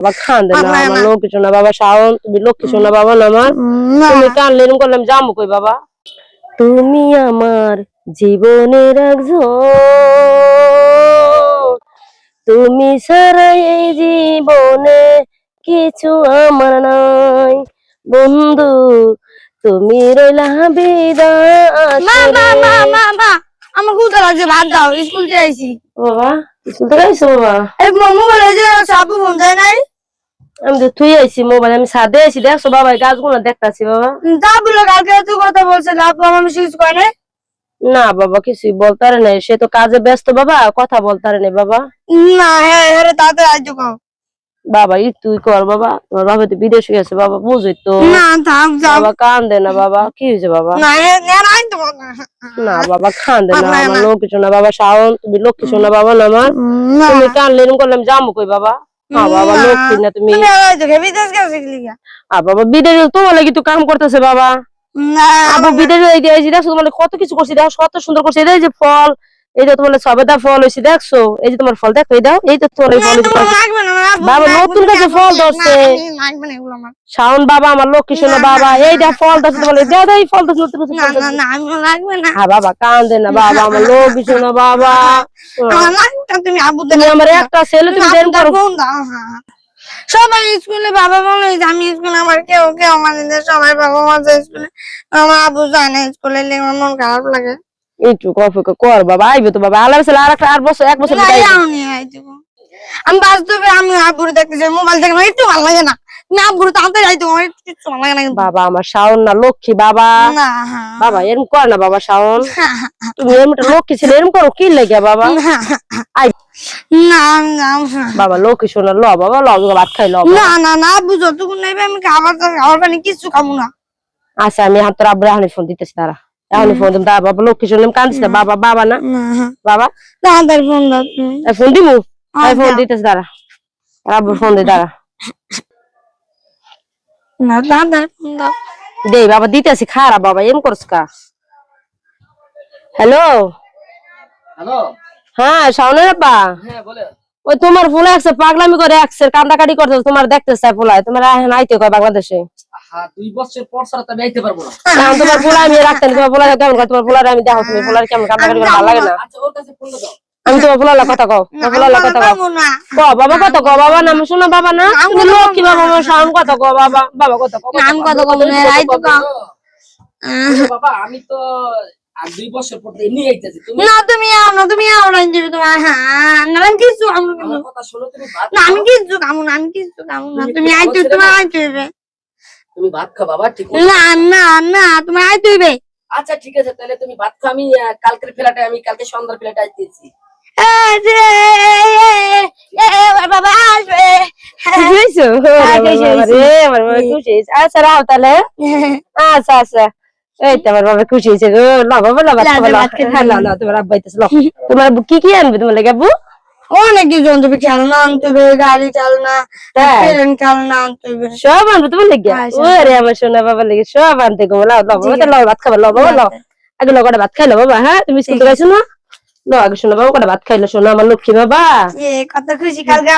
বাবা কান্দে না আমার না। লক্ষ্মী সোনা বাবা শাওন তুমি লক্ষ্মী সোনা বাবা না আমার না তুমি কানলে এরকম করলাম যাব কই বাবা তুমি আমার জীবনের একজন তুমি ছাড়া এই জীবনে কিছু আমার নাই বন্ধু তুমি রইলা বিদায় মা মা মা মা মা আমার খুব লাগছে ভাত দাও স্কুল যাইছি বাবা স্কুল থেকে আইসো বাবা এই মোবাইলে যে সাবু ফোন যায় নাই আমি তো তুই আইছি মোবাইল আমি সাথে আইছি দেখছ বাবা গাছগুলো দেখতাছি বাবা। তা বলে কালকে তুই কথা বলছে আপু আমার কিছু কয় নাই? না বাবা কিছুই বলতারে নাই। সে তো কাজে ব্যস্ত বাবা কথা বলতারে নাই বাবা। না হ্যাঁ হ্যাঁ তাতে আজ কও। বাবা ই তুই কর বাবা। তোমার বাবা তো বিদেশ গেছে বাবা বুঝই তো। না থাক যাও। বাবা কান্দে না বাবা। কি হয়েছে বাবা? না হ্যাঁ না বাবা কান্দে না পাগলা আমার না। বাবা শাওন তুমি লক্ষ্মী শোনা বাবা না আমার। না। তুমি কানলে এরকম করলাম যাব কই বাবা? বাবা লক্ষ্মী না। তুমি। আর বাবা বিদেশ তোমার লাগি তো কাম করতেছে বাবা। না আবু বিদেশ এই যে এই যে দেখছ তোমার কত কিছু করছি দেখো কত সুন্দর করছি। এই যে ফল এই যে তোমার সবেদা ফল হয়েছে দেখছ? এই যে তোমার ফল দেখো এই দাও এই তো তোমার ফল বাবা, নতুন আমার ফল ধরছে। শাওন বাবা আমার লক্ষ্মী শোনা না, বাবা না, এই দেখ ফল ধরছে তোমার দাও দাও এই ফল ধরছে নতুন না হ্যাঁ বাবা কান্দে না বাবা আমার লক্ষ্মী শোনা বাবা। আমার লাগবে তুমি আবু তুমি আমার একটা ছেলে তুমি দেন করো। হ্যাঁ। সবাই স্কুলে বাবা বলে যে আমি স্কুলে আমার কেউ কেউ যে সবাই বাবা মা যায় স্কুলে আমার আবু যায় না স্কুলে আমার মন খারাপ লাগে। কর বাবা আইবে তো বাবা। আল্লাহ আর একটা বছর এক বছর। আমি বাস্তবে আমি আব্বুরে দেখতে যাই মোবাইল দেখে আমার একটু ভালো লাগে না। তুমি আব্বুরে তাড়াতাড়ি যাইতে আমার একটু ভালো লাগে না। বাবা আমার শাওন না লক্ষ্মী বাবা। বাবা এরকম কর না বাবা শাওন। তুমি এরকম একটা লক্ষ্মী ছেলে এরকম করো কি লাগে বাবা? আই না না বাবা লক্ষ্মী শোনা ল বাবা ল ভাত খাই ল। না না না আব্বু যতক্ষণ নেবে আমি খাবার খাবার পানি কিচ্ছু খাব না। আচ্ছা আমি হাত তোর আব্বুর ফোন দিতেছি তারা এখনই ফোন দিম তারা বাবা লক্ষ্মী শুনলাম কান্দিস না বাবা বাবা না। বাবা। ফোন দাও। ফোন দিমু? ফোন। দিতেছি তারা আব্বুর ফোন দি না ফোন দাও। দে বাবা দিতেছি খারাপ বাবা এম করছ কা? হ্যালো? হ্যালো? হ্যাঁ শাওনের আপা হ্যাঁ বলে ওই তোমার ফুলা একসে পাগলামি করে একসে কান্দাকাটি করতেছে তোমার দেখতে চাই ফুলায়। তোমার আইতে কয় বাংলাদেশে? দুই বছর পর ছাড়া তো আমি আইতে পারব না। তোমার ফুলা আমি রাখতেন তোমার ফুলা কেমন করে? তোমার ফুলার আমি দেখো তুমি ফুলার কেমন কান্দাকাটি করে ভালো লাগে না। আচ্ছা ওর কাছে ফোন দাও। আমি তোমার ফুলার কথা কও কথা কও। না। বাবা কত ক বাবা নাম শোনো বাবা না? তুমি কত লক্ষ্মী বাবা? আমার শাওন কত ক বাবা বাবা কত ক নাম রাই তো বাবা আমি তো আর দুই বছর পর এমনি আইতেছি তুমি না তুমি আও না তুমি আও না তোমার হ্যাঁ না আমি কিছু আমার কথা শোনো তুমি না আমি। কিছু খাব না আমি কিছু খাব না তুমি তুমি আইতে তোমার। আইতে তুমি ভাত খাও বাবা ঠিক আছে না না না তোমার আইতে হইবে আচ্ছা ঠিক আছে তাহলে তুমি ভাত খাও আমি আহ, কালকের ফ্লাইটে আমি কালকে সন্ধ্যার ফ্লাইটে আইতেছি এই যে, এ, এ, এ, বাবা আসবে। খুশি হইছো হ্যাঁ, খুশি হইছি। রে আমার বাবা খুশি হইছে আচ্ছা রাও তাহলে। আচ্ছা আচ্ছা। এই তো আমার বাবা খুশি হয়েছে গো। ল বাবা ল ভাত লা, খাব, ল। ভাত খেতে হ্যাঁ ল ল তোমার আব্বা আইতেছে ল তোমার আব্বু কি কি আনবে তোমার লাগে আব্বু? অনেক কিছু আনতে হবে খেলনা আনতে হবে গাড়ি চালনা ট্রেন খেলনা আনতে হবে। সব আনবে তোমার লেগে হ্যাঁ, ওরে আমার সোনা বাবা লেগে সব আনতে গো ল লাও বাবা লাও ভাত খাব লাও বাবা ল আগে ল কটা ভাত খাইলো বাবা হ্যাঁ? তুমি স্কুল থেকে না? ল আগে শোনো বাবা কটা ভাত খাইলো শোনো আমার লক্ষ্মী বাবা। কত খুশি কালকে